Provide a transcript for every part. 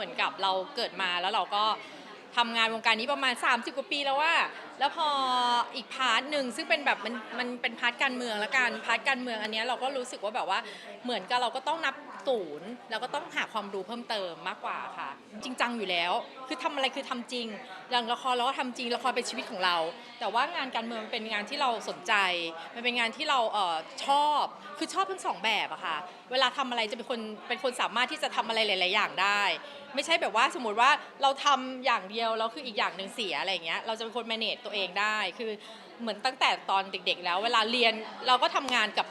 เหมือนกับเราเกิดมาแล้วเราก็ทำงานวงการนี้ประมาณ 30 กว่าปีแล้วว่า แล้วพออีกพาร์ทหนึ่งซึ่งเป็นแบบมันมันเป็นพาร์ทการเมืองแล้วกันพาร์ทการเมืองอันเนี้ยเราก็รู้สึกว่าแบบว่าเหมือนกับเราก็ต้องนับ ศูนย์แล้วก็ต้องหาความรู้เพิ่มเติมมากกว่าค่ะ จริงจังอยู่แล้ว คือทำอะไรคือทำจริงอย่างละครเราก็ทำจริงละครเป็นชีวิตของเรา แต่ว่างานการเมืองเป็นงานที่เราสนใจ มันเป็นงานที่เราเออชอบคือชอบทั้งสองแบบอะค่ะเวลาทำอะไรจะเป็นคนเป็นคนสามารถที่จะทำอะไรหลาย ๆ อย่างได้ ไม่ใช่แบบว่าสมมติว่าเราทำอย่างเดียวแล้วคืออีกอย่างหนึ่งเสียอะไรเงี้ยเราจะเป็นคน manage ตัวเองได้ คือเหมือนตั้งแต่ตอนเด็ก ๆ แล้ว เวลาเรียนเราก็ทำงานกับ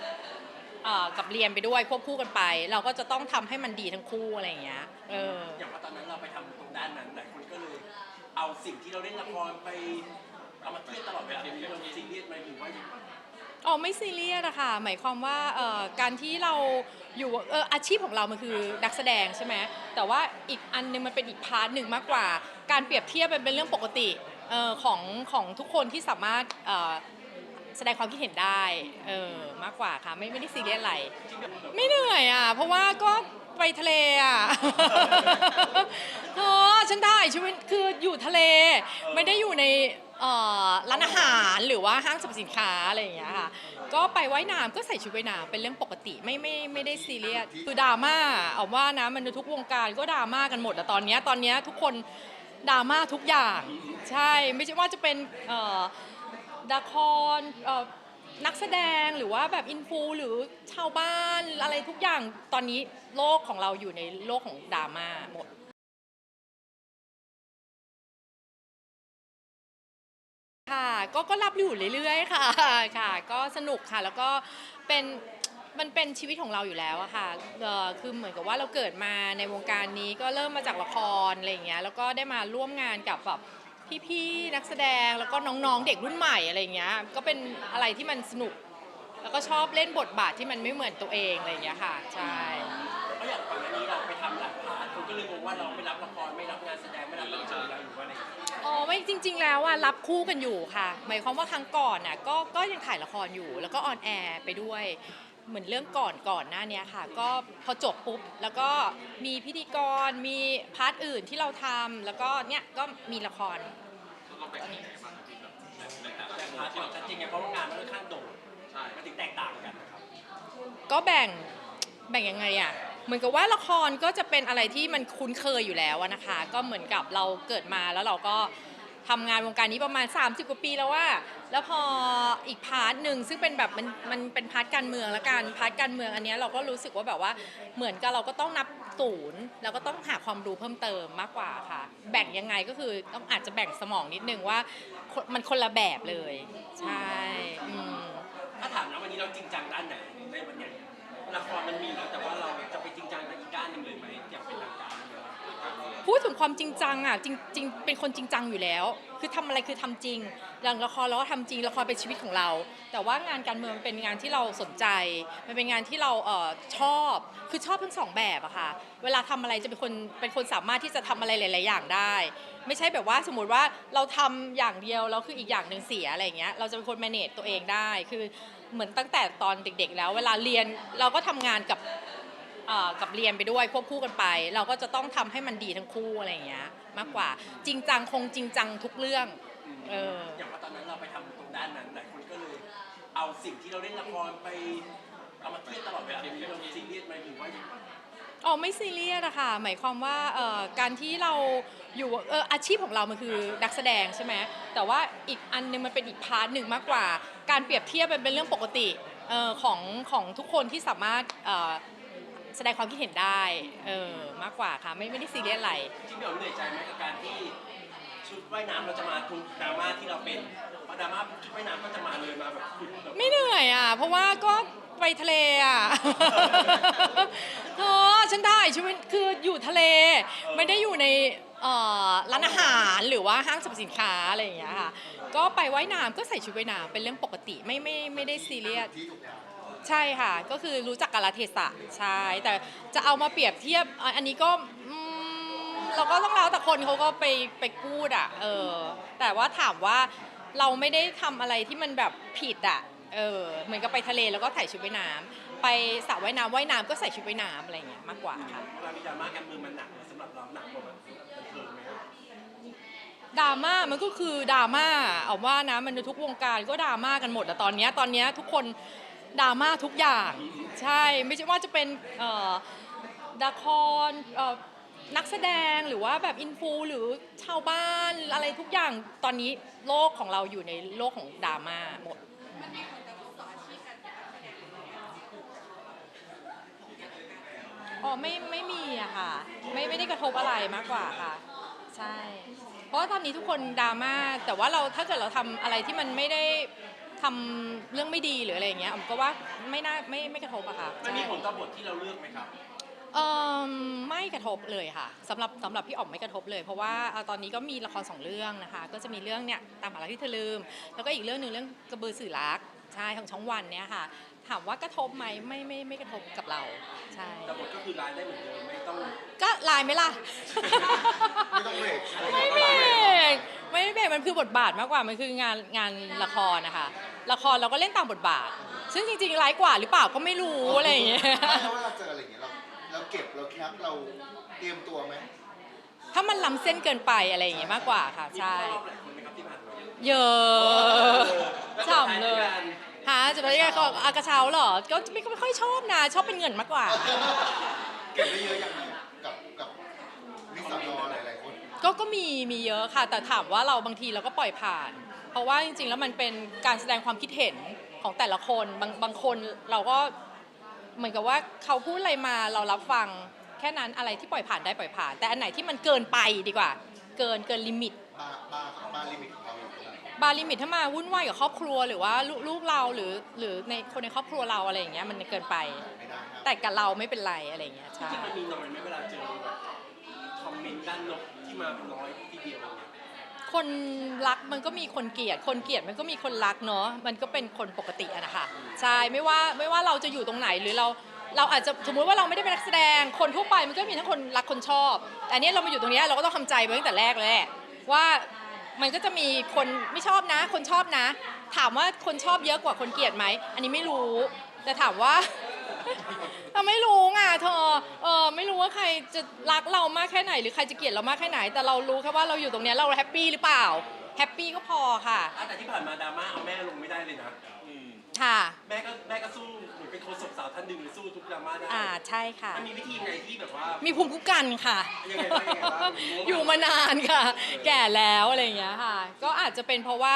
เอ่อกับเรียนไปด้วยควบคู่กันไป เราก็จะต้องทำให้มันดีทั้งคู่อะไรอย่างเงี้ยเออ อย่างว่าตอนนั้นเราไปทำตรงด้านนั้นหลายคนก็เลย เอาสิ่งที่เราเล่นละครไปเอามาเทียบตลอดเวลาเราซีเรียสไหมหรือว่าอ๋อไม่ซีเรียสอะค่ะหมายความว่าเอ่อการที่เราอยู่เอออาชีพของเรามันคือนักแสดงใช่ไหมแต่ว่าอีกอันหนึงมันเป็นอีกพาร์ทหนึ่งมากกว่า การเปรียบเทียบมันเป็นเรื่องปกติเอ่อของของทุกคนที่สามารถเอ่อ แสดงความคิดเห็นได้เออมากกว่าค่ะไม่ไม่ได้ซีเรียสอะไร ไม่เหนื่อยอะ เพราะว่าก็ไปทะเลอะเธอฉันได้ชีวิตคืออยู่ทะเล ไม่ได้อยู่ในเอ่อร้านอาหารหรือว่าห้างสรรพสินค้าอะไรอย่างเงี้ยค่ะ ก็ไปว่ายน้ำก็ใส่ชุดว่ายน้ำเป็นเรื่องปกติไม่ไม่ไม่ได้ซีเรียสคือดราม่าเอาว่านะมันทุกวงการก็ดราม่ากันหมดอะตอนเนี้ยตอนเนี้ยทุกคนดราม่าทุกอย่าง ใช่ไม่ใช่ว่าจะเป็นเอ่อ ละครเอ่อนักแสดงหรือว่าแบบอินฟูหรือชาวบ้านอะไรทุกอย่างตอนนี้โลกของเราอยู่ในโลกของดราม่าหมดค่ะก็ก็รับอยู่เรื่อยๆ ค่ะค่ะ ก็สนุกค่ะแล้วก็เป็นมันเป็นชีวิตของเราอยู่แล้วอะค่ะเออคือเหมือนกับว่าเราเกิดมาในวงการนี้ก็เริ่มมาจากละครอะไรอย่างเงี้ยแล้วก็ได้มาร่วมงานกับแบบ พี่ๆนักแสดงแล้วก็น้องๆเด็กรุ่นใหม่อะไรอย่างเงี้ยก็เป็นอะไรที่มันสนุก แล้วก็ชอบเล่นบทบาทที่มันไม่เหมือนตัวเองอะไรอย่างเงี้ยค่ะใช่เพราะอย่างก่อนหน้านี้เราไปทำหลักพาร์ทคนก็เลยงงว่าเราไม่รับละครไม่รับงานแสดงไม่รับละครแล้วหรือว่าอะไรอย่างเงี้ยอ๋อไม่จริง ๆ แล้วอะรับคู่กันอยู่ค่ะ หมายความว่าครั้งก่อนน่ะก็ก็ยังถ่ายละครอยู่ แล้วก็ออนแอร์ไปด้วย เหมือนเรื่องก่อนก่อนหน้าเนี้ยค่ะ ก็พอจบปุ๊บ แล้วก็มีพิธีกรมีพาร์ทอื่นที่เราทำแล้วก็เนี่ยก็มีละครแต่พาร์ทที่เราชัดเจนไงเพราะว่างานมันค่อนข้างโดดมันถึงแตกต่างกันนะครับก็แบ่งแบ่งยังไงอะเหมือนกับว่าละครก็จะเป็นอะไรที่มันคุ้นเคยอยู่แล้วอะนะคะ ก็เหมือนกับเราเกิดมาแล้วเราก็ ทำงานวงการนี้ประมาณ 30 กว่าปีแล้วว่า แล้วพออีกพาร์ทหนึ่งซึ่งเป็นแบบมันมันเป็นพาร์ทการเมืองแล้วกันพาร์ทการเมืองอันเนี้ยเราก็รู้สึกว่าแบบว่าเหมือนกับเราก็ต้องนับศูนย์แล้วก็ต้องหาความรู้เพิ่มเติมมากกว่าค่ะ แบ่งยังไงก็คือต้องอาจจะแบ่งสมองนิดนึงว่าคนมันคนละแบบเลย ใช่อืม ถ้าถามนะวันนี้เราจริงจังด้านไหนในวันเนี้ยละครมันมีแล้วแต่ว่าเราจะไปจริงจังในอีกด้านหนึ่งเลยไหมอย่างเป็นทางการ พูดถึงความจริงจังอะจริงจริงเป็นคนจริงจังอยู่แล้ว คือทำอะไรคือทำจริงอย่างละครเราก็ทำจริงละครเป็นชีวิตของเรา แต่ว่างานการเมืองมันเป็นงานที่เราสนใจ มันเป็นงานที่เราเอ่อชอบคือชอบทั้งสองแบบอะค่ะเวลาทำอะไรจะเป็นคนเป็นคนสามารถที่จะทำอะไรหลาย ๆ อย่างได้ ไม่ใช่แบบว่าสมมติว่าเราทำอย่างเดียวแล้วคืออีกอย่างหนึ่งเสียอะไรอย่างเงี้ยเราจะเป็นคน manage ตัวเองได้คือเหมือนตั้งแต่ตอนเด็ก ๆ แล้ว เวลาเรียนเราก็ทำงานกับ เอ่อกับเรียนไปด้วยควบคู่กันไป เราก็จะต้องทำให้มันดีทั้งคู่อะไรอย่างเงี้ยมากกว่า จริงจังคงจริงจังทุกเรื่อง เออ อย่างว่าตอนนั้นเราไปทำตรงด้านนั้นหลายคนก็เลย เอาสิ่งที่เราเล่นละครไปเอามาเทียบตลอดเวลาเราซีเรียสไหมหรือว่าอ๋อไม่ซีเรียสอะค่ะหมายความว่าเอ่อการที่เราอยู่เอออาชีพของเรามันคือนักแสดงใช่ไหมแต่ว่าอีกอันหนึงมันเป็นอีกพาร์ทหนึ่งมากกว่า การเปรียบเทียบมันเป็นเรื่องปกติเอ่อของของทุกคนที่สามารถเอ่อ แสดงความคิดเห็นได้เออมากกว่าค่ะไม่ไม่ได้ซีเรียสอะไร จริงๆเราเหนื่อยใจไหมกับการที่ชุดว่ายน้ำเราจะมาทุกดราม่าที่เราเป็นเพราะดราม่าชุดว่ายน้ำก็จะมาเลยมาแบบคุณแบบไม่เหนื่อยอะ เพราะว่าก็ไปทะเลอะเธอฉันได้ชีวิตคืออยู่ทะเล ไม่ได้อยู่ในเอ่อร้านอาหารหรือว่าห้างสรรพสินค้าอะไรอย่างเงี้ยค่ะ ก็ไปว่ายน้ำก็ใส่ชุดว่ายน้ำเป็นเรื่องปกติไม่ไม่ไม่ได้ซีเรียส ใช่ค่ะ ก็คือรู้จักกาลเทศะใช่แต่จะเอามาเปรียบเทียบอะอันนี้ก็อืมเราก็ต้องแล้วแต่คนเขาก็ไปไปพูดอะเออแต่ว่าถามว่าเราไม่ได้ทำอะไรที่มันแบบผิดอะเออเหมือนกับไปทะเลแล้วก็ใส่ชุดว่ายน้ำไปสระว่ายน้ำว่ายน้ำก็ใส่ชุดว่ายน้ำอะไรอย่างเงี้ยมากกว่าค่ะ เวลามีดราม่าการเมืองมันหนักสำหรับเราหนักกว่าดราม่ามันก็คือดราม่าเอาว่านะมันในทุกวงการก็ดราม่ากันหมดอะตอนเนี้ยตอนเนี้ยทุกคน ดราม่าทุกอย่าง ใช่ไม่ใช่ว่าจะเป็นเอ่อละครเอ่อนักแสดงหรือว่าแบบอินฟูหรือชาวบ้านอะไรทุกอย่างตอนนี้โลกของเราอยู่ในโลกของดราม่าหมดอ๋อไม่ไม่มีอะค่ะ ไม่ไม่ได้กระทบอะไรมากกว่าค่ะ ใช่ เพราะว่าตอนนี้ทุกคนดราม่าแต่ว่าเราถ้าเกิดเราทำอะไรที่มันไม่ได้ ทำเรื่องไม่ดีหรืออะไรอย่างเงี้ยผมก็ว่าไม่น่าไม่ไม่กระทบอะค่ะมันมีใช่ผลต่อบทที่เราเลือกไหมครับ เออไม่กระทบเลยค่ะสำหรับสำหรับพี่อ๋อมไม่กระทบเลย เพราะว่าเอ่อตอนนี้ก็มีละครสองเรื่องนะคะ ก็จะมีเรื่องเนี่ยตามหารักที่เธอลืม แล้วก็อีกเรื่องหนึ่งเรื่องกระบือสื่อรักใช่ของช่องวันเนี่ยค่ะ ถามว่ากระทบไหมไม่ไม่ไม่กระทบกับเราใช่แต่บทก็คือรายได้เหมือนเดิมไม่ต้องก็ไลน์ไหมล่ะ ไม่ต้องเบรกไม่เบรก ไม่ได้เบรกมันคือบทบาทมากกว่ามันคืองานงานละครนะคะ ละครเราก็เล่นตามบทบาท ซึ่งจริงๆร้ายกว่าหรือเปล่าก็ไม่รู้อะไรอย่างเงี้ยถ้าว่าเราเจออะไรอย่างเงี้ยเราเราเก็บเราแคปเราเตรียมตัวไหมถ้ามันล้ำเส้นเกินไปอะไรอย่างเงี้ยมากกว่าค่ะมีใช่ รอบหลายคนไหมครับที่ผ่านมาเยอะแล้วฉ่ำเลยสุดท้าด้วยกันฮะจะไปยังไงก็อากระเช้าเหรอ ก็ไม่ไม่ค่อยชอบนะ ชอบเป็นเงินมากกว่า เก็บได้เยอะอย่างไรกับกับนิสสันนอหลายๆคน ก็ก็มีมีเยอะค่ะ แต่ถามว่าเราบางทีเราก็ปล่อยผ่าน เพราะว่าจริงๆ แล้วมันเป็นการแสดงความคิดเห็นของแต่ละคนบางบางคนเราก็เหมือนกับว่าเขาพูดอะไรมาเรารับฟังแค่นั้นอะไรที่ปล่อยผ่านได้ปล่อยผ่าน แต่อันไหนที่มันเกินไปดีกว่า เกินเกินลิมิต บาร์บาร์บาร์ลิมิตของเราอยู่ตรงไหนบาร์ลิมิตถ้ามาวุ่นวายกับครอบครัวหรือว่าลูกลูกเราหรือหรือในคนในครอบครัวเราอะไรอย่างเงี้ยมันเกินไป ไม่ได้ครับแต่กับเราไม่เป็นไรอะไรอย่างเงี้ยจใช่ริงๆมันมีน้อยไหมเวลาเจอแบบคอมเมนต์ด้านลบที่ มาเป็นร้อยทีเดียวคนรักมันก็มีคนเกลียด คนเกลียดมันก็มีคนรักเนาะ มันก็เป็นคนปกติอะนะคะใช่ ไม่ว่าไม่ว่าเราจะอยู่ตรงไหนหรือเราเราอาจจะสมมุติว่าเราไม่ได้เป็นนักแสดง คนทั่วไปมันก็มีทั้งคนรักคนชอบ แต่อันนี้เรามาอยู่ตรงนี้เราก็ต้องทำใจไว้ตั้งแต่แรกเลยแหละว่ามันก็จะมีคนไม่ชอบนะ คนชอบนะ ถามว่าคนชอบเยอะกว่าคนเกลียดไหม อันนี้ไม่รู้ แต่ถามว่า เราไม่รู้ไงเธอเออไม่รู้ว่าใครจะรักเรามากแค่ไหน หรือใครจะเกลียดเรามากแค่ไหน แต่เรารู้แค่ว่าเราอยู่ตรงเนี้ยเราแฮปปี้หรือเปล่าแฮปปี้ก็พอค่ะ อะแต่ที่ผ่านมาดราม่าเอาแม่ลงไม่ได้เลยนะอืมค่ะ แม่ก็แม่ก็ ดราม่าได้อ่าใช่ค่ะ มันมีวิธีไงที่แบบว่า มีภูมิคุ้มกันค่ะ ยังไงบ้างยังไงบ้าง อยู่มานานค่ะ แก่แล้วอะไรอย่างเงี้ยค่ะ ก็อาจจะเป็นเพราะว่า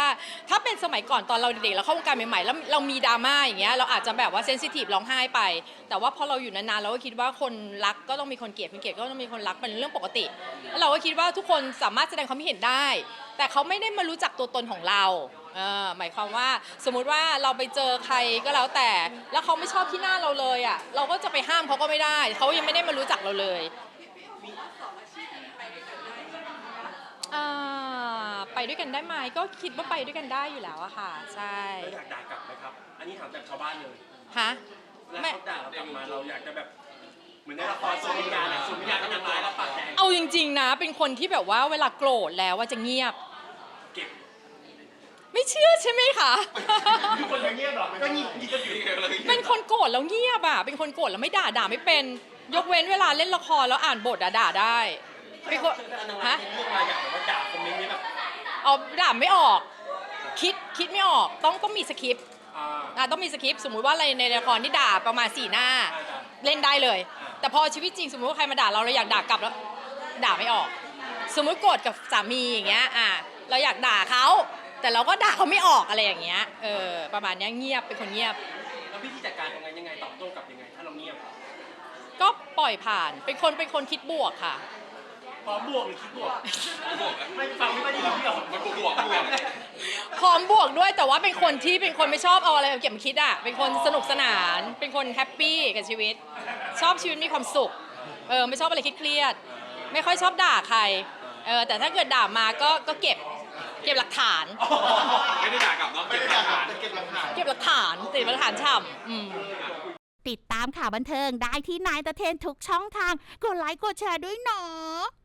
ถ้าเป็นสมัยก่อนตอนเราเด็กๆเราเข้าวงการใหม่ๆแล้วเรามีดราม่าอย่างเงี้ยเราอาจจะแบบว่าเซนซิทีฟร้องไห้ไป แต่ว่าพอเราอยู่นานๆเราก็คิดว่าคนรักก็ต้องมีคนเกลียดคนเกลียดก็ต้องมีคนรักเป็นเรื่องปกติแล้วเราก็คิดว่าทุกคนสามารถแสดงความคิดเห็นได้ แต่เขาไม่ได้มารู้จักตัวตนของเรา เออหมายความว่าสมมุติว่าเราไปเจอใครก็แล้วแต่ แล้วเขาไม่ชอบที่หน้าเราเลยอะเราก็จะไปห้ามเขาก็ไม่ได้เขายังไม่ได้มารู้จักเราเลยอ่าไปด้วยกันได้ไหมก็คิดว่าไปด้วยกันได้อยู่แล้วอะค่ะ ใช่เราอยากด่ากลับไหมครับ อันนี้ถามจากชาวบ้านเลยฮะแล้วไม่ เขาด่าเรากลับมาเราอยากจะแบบเหมือนในละครสวนวิญญาณอะสวนวิญญาณก็ยังร้ายแล้วปากแดงเอาจริงๆนะ เป็นคนที่แบบว่าเวลาโกรธแล้วว่าจะเงียบ เก็บไม่ เชื่อใช่ไหมคะคือคนยังเงียบหรอก็งีบงีบก็อยู่เลยเป็นคนโกรธแล้วเงียบอะเป็นคนโกรธแล้วไม่ด่าด่าไม่เป็น ยกเว้นเวลาเล่นละครแล้วอ่านบทอะด่าได้เป็นคนอันนั้นฮะเรื่องมาอยากแบบว่าด่าคอมเมนต์นี้แบบเอาด่าไม่ออก คิดคิดไม่ออกต้องต้องมีสคริปต์อ่าอะต้องมีสคริปต์สมมุติว่าอะไรในละครที่ด่าประมาณสี่หน้าอ่าด่าเล่นได้เลย แต่พอชีวิตจริงสมมติว่าใครมาด่าเราเราอยากด่ากลับแล้วด่าไม่ออก สมมติโกรธกับสามีอย่างเงี้ยอะเราอยากด่าเขา แต่เราก็ด่าเขาไม่ออกอะไรอย่างเงี้ยเออประมาณเนี้ยเงียบเป็นคนเงียบ แล้ววิธีจัดการยังไงยังไงตอบโต้กลับยังไง ถ้าเราเงียบก็ปล่อยผ่านเป็นคนเป็นคนคิดบวกค่ะ พร้อมบวกหรือคิดบวกไม่ฟังไม่ได้ยินพี่หรอกมันบวกบวกพร้อมบวกด้วยแต่ว่าเป็นคนที่เป็นคนไม่ชอบเอาอะไรมาเก็บมาคิดอะเป็นคนสนุกสนาน เป็นคนแฮปปี้กับชีวิต ชอบชีวิตมีความสุขเออไม่ชอบอะไรเครียดๆไม่ค่อยชอบด่าใครเออแต่ถ้าเกิดด่ามาก็ก็เก็บ เก็บหลักฐาน ไม่ได้ด่ากลับเนาะไม่ได้ด่าครับแต่เก็บหลักฐาน เก็บหลักฐานติดหลักฐานฉ่ำอืมติดตามข่าวบันเทิงได้ที่นายตะเทนทุกช่องทาง กดไลค์กดแชร์ด้วยเนาะ